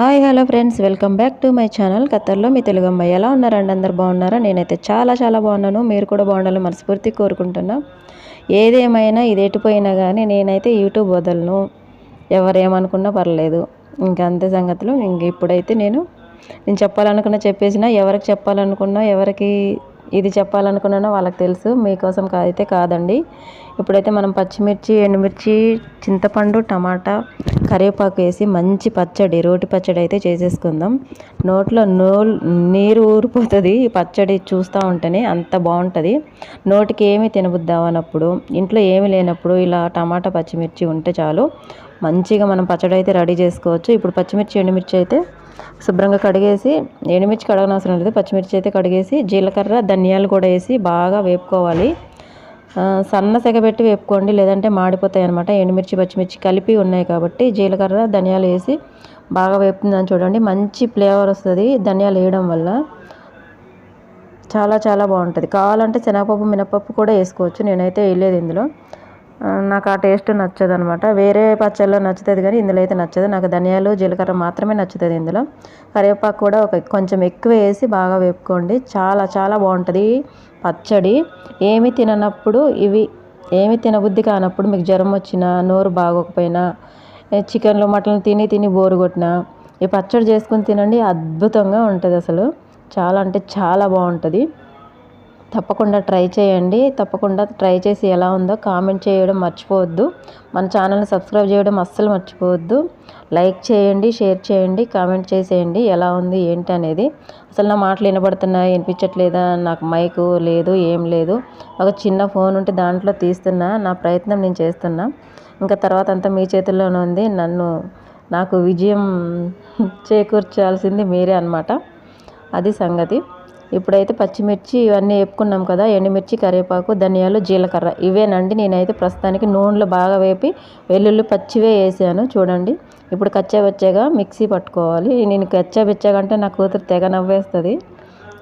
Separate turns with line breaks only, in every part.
Hi hello friends. Welcome back to my channel. ఖత్తర్లో మీ తెలుగు అమ్మాయి ఎలా ఉన్నారండి అందరు బాగున్నారా? నేనైతే చాలా చాలా బాగున్నాను. మీరు కూడా బాగుండాలని మనస్ఫూర్తి కోరుకుంటున్నా. ఏదేమైనా ఇది ఎటుపోయినా కానీ నేనైతే యూట్యూబ్ వదలను. ఎవరేమనుకున్నా పర్లేదు. ఇంకా అంతే సంగతులు. ఇంక ఇప్పుడైతే నేను నేను చెప్పాలనుకున్న చెప్పేసిన ఎవరికి చెప్పాలనుకున్నా ఎవరికి ఇది చెప్పాలనుకున్నానో వాళ్ళకి తెలుసు మీకోసం అయితే కాదండి. ఇప్పుడైతే మనం పచ్చిమిర్చి ఎండుమిర్చి చింతపండు టమాటా కరివేపాకు వేసి మంచి పచ్చడి రోటి పచ్చడి అయితే చేసేసుకుందాం. నోట్లో నో నీరు ఊరిపోతుంది ఈ పచ్చడి చూస్తూ ఉంటేనే అంత బాగుంటుంది. నోటికి ఏమి తినబుద్దామన్నప్పుడు ఇంట్లో ఏమి లేనప్పుడు ఇలా టమాటా పచ్చిమిర్చి ఉంటే చాలు. మంచిగా మనం పచ్చడి అయితే రెడీ చేసుకోవచ్చు. ఇప్పుడు పచ్చిమిర్చి ఎండుమిర్చి అయితే శుభ్రంగా కడిగేసి ఎండుమిర్చి కడగనవసరం లేదు. పచ్చిమిర్చి అయితే కడిగేసి జీలకర్ర ధనియాలు కూడా వేసి బాగా వేపుకోవాలి. సన్న సెగబెట్టి వేపుకోండి. లేదంటే మాడిపోతాయి అనమాట ఎండుమిర్చి పచ్చిమిర్చి కలిపి ఉన్నాయి కాబట్టి జీలకర్ర ధనియాలు వేసి బాగా వేపుతుందని చూడండి. మంచి ఫ్లేవర్ వస్తుంది ధనియాలు వేయడం వల్ల. చాలా చాలా బాగుంటుంది. కావాలంటే శనగపప్పు మినపప్పు కూడా వేసుకోవచ్చు. నేనైతే వేయలేదు ఇందులో. నాకు ఆ టేస్ట్ నచ్చదు అనమాట వేరే పచ్చళ్ళలో నచ్చుతుంది కానీ ఇందులో అయితే నచ్చదు. నాకు ధనియాలు జీలకర్ర మాత్రమే నచ్చుతుంది ఇందులో. కరివేపాకు కూడా ఒక కొంచెం ఎక్కువ వేసి బాగా వేపుకోండి. చాలా చాలా బాగుంటుంది పచ్చడి. ఏమి తిననప్పుడు ఇవి ఏమి తినబుద్ధి కానప్పుడు మీకు జ్వరం వచ్చినా నోరు బాగోకపోయినా చికెన్లు మటన్లు తిని తిని బోరు కొట్టినా ఈ పచ్చడి చేసుకుని తినండి. అద్భుతంగా ఉంటుంది అసలు. చాలా అంటే చాలా బాగుంటుంది. తప్పకుండా ట్రై చేయండి. తప్పకుండా ట్రై చేసి ఎలా ఉందో కామెంట్ చేయడం మర్చిపోవద్దు. మన ఛానల్ని సబ్స్క్రైబ్ చేయడం అస్సలు మర్చిపోవద్దు. లైక్ చేయండి షేర్ చేయండి కామెంట్ చేసేయండి. ఎలా ఉంది ఏంటి అనేది. అసలు నా మాటలు వినబడుతున్నాయి వినిపించట్లేదా నాకు మైకు లేదు ఏం లేదు. ఒక చిన్న ఫోన్ ఉంటే దాంట్లో తీస్తున్నా నా ప్రయత్నం నేను చేస్తున్నా. ఇంకా తర్వాత అంతా మీ చేతుల్లోనే ఉంది. నన్ను నాకు విజయం చేకూర్చాల్సింది మీరే అనమాట అది సంగతి. ఇప్పుడైతే పచ్చిమిర్చి ఇవన్నీ వేపుకున్నాం కదా ఎండుమిర్చి కరివేపాకు ధనియాలు జీలకర్ర. ఇవేనండి నేనైతే ప్రస్తుతానికి నూనెలో బాగా వేపి వెల్లుల్లి పచ్చివే వేసాను చూడండి. ఇప్పుడు కచ్చా మిక్సీ పట్టుకోవాలి. నేను కచ్చా అంటే నా కూతురు తెగ నవ్వేస్తుంది.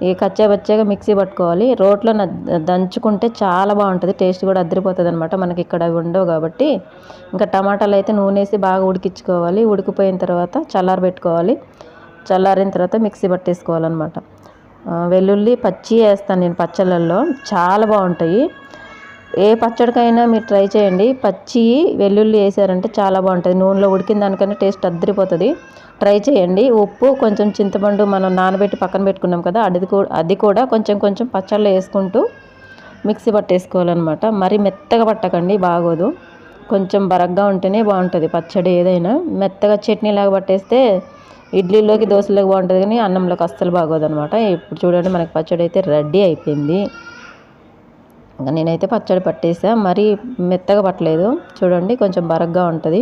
ఈ కచ్చాబచ్చాగా మిక్సీ పట్టుకోవాలి. రోట్లో దంచుకుంటే చాలా బాగుంటుంది టేస్ట్ కూడా అద్దరిపోతుంది అనమాట మనకి ఇక్కడ అవి ఉండవు కాబట్టి. ఇంకా టమాటాలు అయితే నూనె వేసి బాగా ఉడికించుకోవాలి. ఉడికిపోయిన తర్వాత చల్లారి పెట్టుకోవాలి చల్లారిన తర్వాత మిక్సీ పట్టేసుకోవాలన్నమాట. వెల్లుల్లి పచ్చి వేస్తాను నేను పచ్చళ్ళల్లో. చాలా బాగుంటాయి. ఏ పచ్చడికైనా మీరు ట్రై చేయండి. పచ్చి వెల్లుల్లి వేసారంటే చాలా బాగుంటుంది. నూనెలో ఉడికిన దానికన్నా టేస్ట్ అద్దరిపోతుంది. ట్రై చేయండి. ఉప్పు కొంచెం చింతపండు మనం నానబెట్టి పక్కన పెట్టుకున్నాం కదా అది కూడా అది కూడా కొంచెం కొంచెం పచ్చళ్ళు వేసుకుంటూ మిక్సీ పట్టేసుకోవాలన్నమాట. మరీ మెత్తగా పట్టకండి బాగోదు. కొంచెం బరగ్గా ఉంటేనే బాగుంటుంది పచ్చడి ఏదైనా. మెత్తగా చట్నీలాగా పట్టేస్తే ఇడ్లీలోకి దోశలోకి బాగుంటుంది కానీ అన్నంలోకి అస్సలు బాగోదనమాట ఇప్పుడు చూడండి మనకి పచ్చడి అయితే రెడీ అయిపోయింది. నేనైతే పచ్చడి పట్టేసా. మరీ మెత్తగా పట్టలేదు. చూడండి కొంచెం బరగ్గా ఉంటుంది.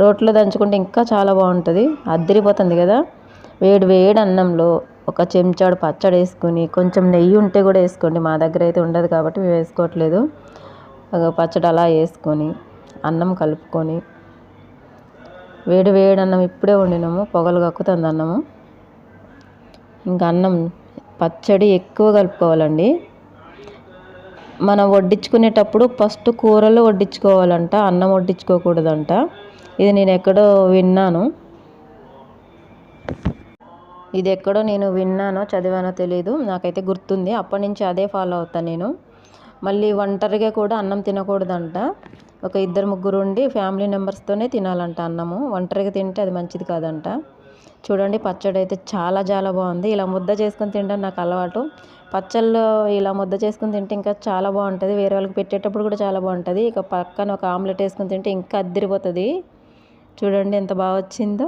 రోట్లో దంచుకుంటే ఇంకా చాలా బాగుంటుంది. అద్దరిపోతుంది కదా. వేడి వేడి అన్నంలో ఒక చెంచాడు పచ్చడి వేసుకొని కొంచెం నెయ్యి ఉంటే కూడా వేసుకోండి. మా దగ్గర అయితే ఉండదు కాబట్టి మేము వేసుకోవట్లేదు. పచ్చడి అలా వేసుకొని అన్నం కలుపుకొని వేడి వేడి అన్నం ఇప్పుడే వండినాము పొగలు కక్కుతుంది అన్నము. ఇంకా అన్నం పచ్చడి ఎక్కువ కలుపుకోవాలండి. మనం వడ్డించుకునేటప్పుడు ఫస్ట్ కూరలు వడ్డించుకోవాలంట అన్నం వడ్డించుకోకూడదంట. ఇది నేను ఎక్కడో విన్నాను. ఇది ఎక్కడో నేను విన్నానో చదివానో తెలియదు నాకైతే గుర్తుంది. అప్పటి నుంచి అదే ఫాలో అవుతాను నేను. మళ్ళీ ఒంటరిగా కూడా అన్నం తినకూడదంట. ఒక ఇద్దరు ముగ్గురు ఉండి ఫ్యామిలీ మెంబర్స్తోనే తినాలంట అన్నము. ఒంటరిగా తింటే అది మంచిది కాదంట. చూడండి పచ్చడి అయితే చాలా చాలా బాగుంది. ఇలా ముద్ద చేసుకొని తినడం నాకు అలవాటు. పచ్చళ్ళు ఇలా ముద్ద చేసుకుని తింటే ఇంకా చాలా బాగుంటుంది. వేరే వాళ్ళకి పెట్టేటప్పుడు కూడా చాలా బాగుంటుంది. ఇక పక్కన ఒక ఆమ్లెట్ వేసుకుని తింటే ఇంకా అద్దరిపోతుంది. చూడండి ఎంత బాగా వచ్చిందో.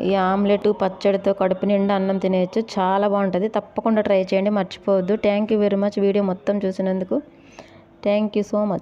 ఈ ఆమ్లెట్ పచ్చడితో కడుపు నిండా అన్నం తినేయచ్చు. చాలా బాగుంటుంది. తప్పకుండా ట్రై చేయండి మర్చిపోవద్దు. Thank you very much video మొత్తం చూసినందుకు. Thank you so much